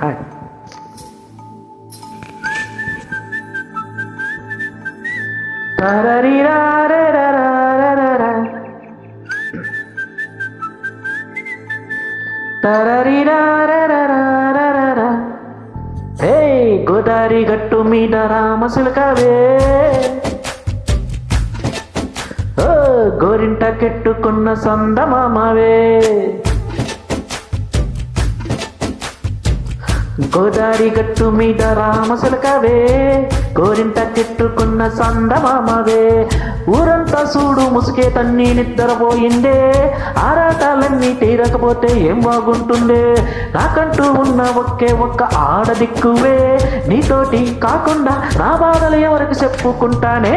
Hi. హే గట్టు మీద రామసులకవే ఓ గోరింట కెట్టుకున్న సందమామవే గోదారి గట్టు మీద రామసులకవే గోరింట కెట్టుకున్న సందమామవే. ఊరంతా చూడు ముసుకే తన్ని నిద్రపోయిందే ఆరాటాలన్నీ తీరకపోతే ఏం బాగుంటుందే? నాకంటూ ఉన్న ఒకే ఒక్క ఆడదిక్కువే నీతోటి కాకుండా నా బాధలు ఎవరికి చెప్పుకుంటానే?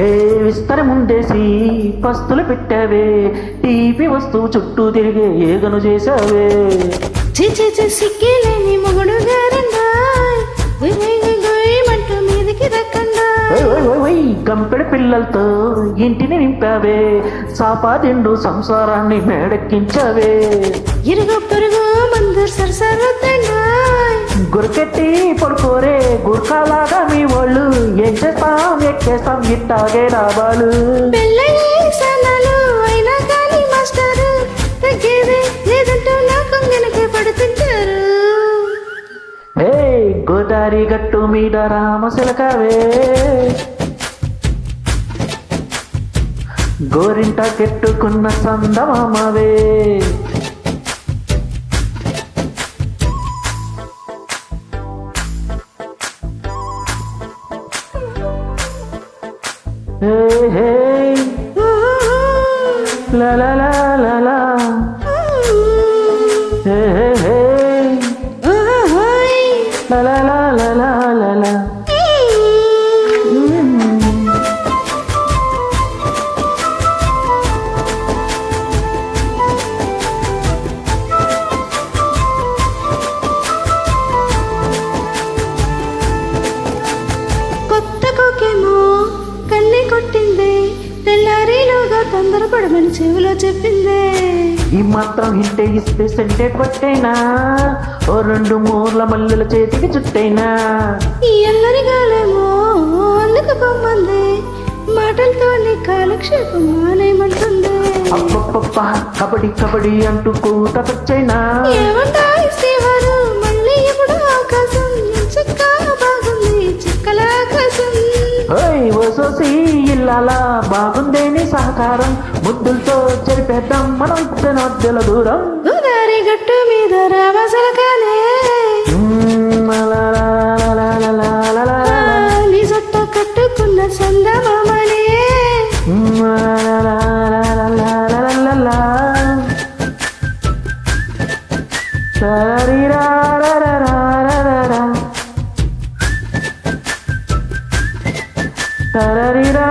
ఏ విస్తరముండేసి పస్తులు పెట్టావే. టీవీ వస్తువు చుట్టూ తిరిగే ఏగను చేసావే సిక్కిలేని మొగుడు గంపెడ పిల్లలతో ఇంటిని నింపావే. సాపాదిండు సంసారాన్ని మేడెక్కించావే. ఇరుగు పొరుగు మందు సరసర గురకెట్టి పడుతుంటారు. హే గోదారి గట్టు మీద రామశిలకవే గోరింట కెట్టుకున్న సందమామవే. hey, hey, la la la. చెవిలో చెప్పిందే. ఈ మాత్రం హింటే ఇస్తే సెంటే కొట్టైనా? ఓ రెండు మూర్ల మల్లెల చేతికి చుట్టైనా? ఈ అల్లరి గాలేమో అందుకు పొమ్మంది మాటలతోనే కాలక్షేపం మానేయమంటుంది. అప్పప్ప కబడ్డీ కబడ్డీ అంటూ కూతకొచ్చైనా ఏమంటా ఇస్తేవారు? మళ్ళీ ఎప్పుడు అవకాశం చక్క బాగుంది చిక్కల ఆకాశం. ఓయ్ ఓ సోసి ఇల్లాలా బాగుందేని సహకారం? ముద్దులతో చెరిపేద్దాం మనం నాట్యల దూరం. గోదావరి గట్టు మీద రావసలు కానే నీ జుట్ట కట్టుకున్న చందమామనే. తరరిరా